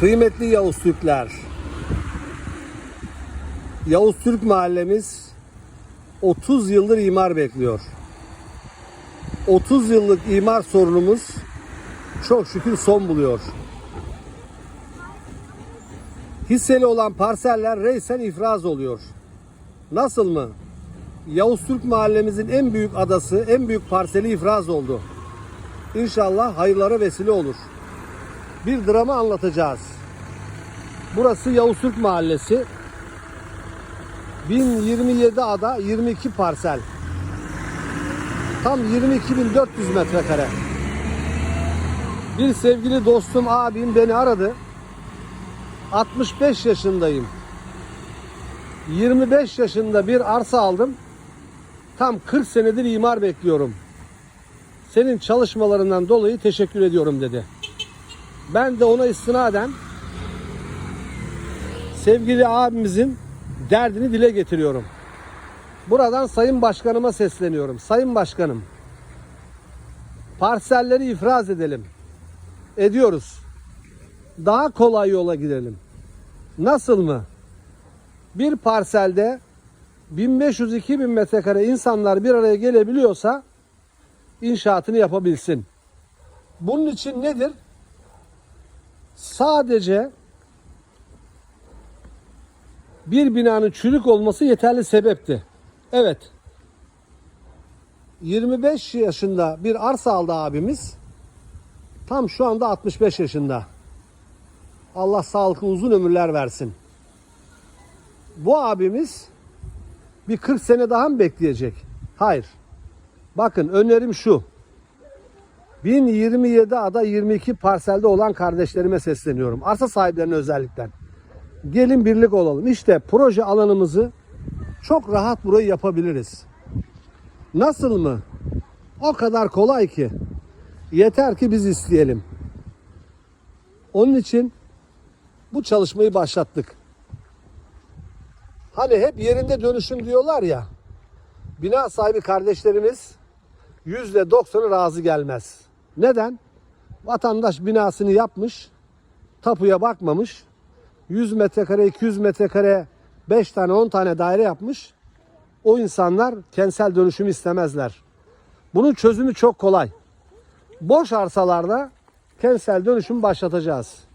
Kıymetli Yavuz Türkler, Yavuz Türk mahallemiz 30 yıldır imar bekliyor. 30 yıllık imar sorunumuz çok şükür son buluyor. Hisseli olan parseller reysen ifraz oluyor. Nasıl mı? Yavuz Türk mahallemizin en büyük adası, en büyük parseli ifraz oldu. İnşallah hayırlara vesile olur. Bir drama anlatacağız. Burası Yavuz Türk Mahallesi. 1027 ada 22 parsel. Tam 22.400 metrekare. Bir sevgili dostum abim beni aradı. 65 yaşındayım. 25 yaşında bir arsa aldım. Tam 40 senedir imar bekliyorum. Senin çalışmalarından dolayı teşekkür ediyorum dedi. Ben de ona istinaden sevgili abimizin derdini dile getiriyorum. Buradan Sayın Başkanıma sesleniyorum. Sayın Başkanım, parselleri ifraz edelim. Ediyoruz. Daha kolay yola gidelim. Nasıl mı? Bir parselde 1500-2000 metrekare insanlar bir araya gelebiliyorsa inşaatını yapabilsin. Bunun için nedir? Sadece bir binanın çürük olması yeterli sebepti. Evet. 25 yaşında bir arsa aldı abimiz. Tam şu anda 65 yaşında. Allah sağlıklı uzun ömürler versin. Bu abimiz bir 40 sene daha mı bekleyecek? Hayır. Bakın önerim şu. 1027 ada 22 parselde olan kardeşlerime sesleniyorum. Arsa sahiplerine özellikle. Gelin birlik olalım. İşte proje alanımızı çok rahat burayı yapabiliriz. Nasıl mı? O kadar kolay ki. Yeter ki biz isteyelim. Onun için bu çalışmayı başlattık. Hani hep yerinde dönüşüm diyorlar ya. Bina sahibi kardeşlerimiz yüzde doksanı razı gelmez. Neden? Vatandaş binasını yapmış, tapuya bakmamış. 100 metrekare, 200 metrekare, 5 tane, 10 tane daire yapmış. O insanlar kentsel dönüşüm istemezler. Bunun çözümü çok kolay. Boş arsalarda kentsel dönüşüm başlatacağız.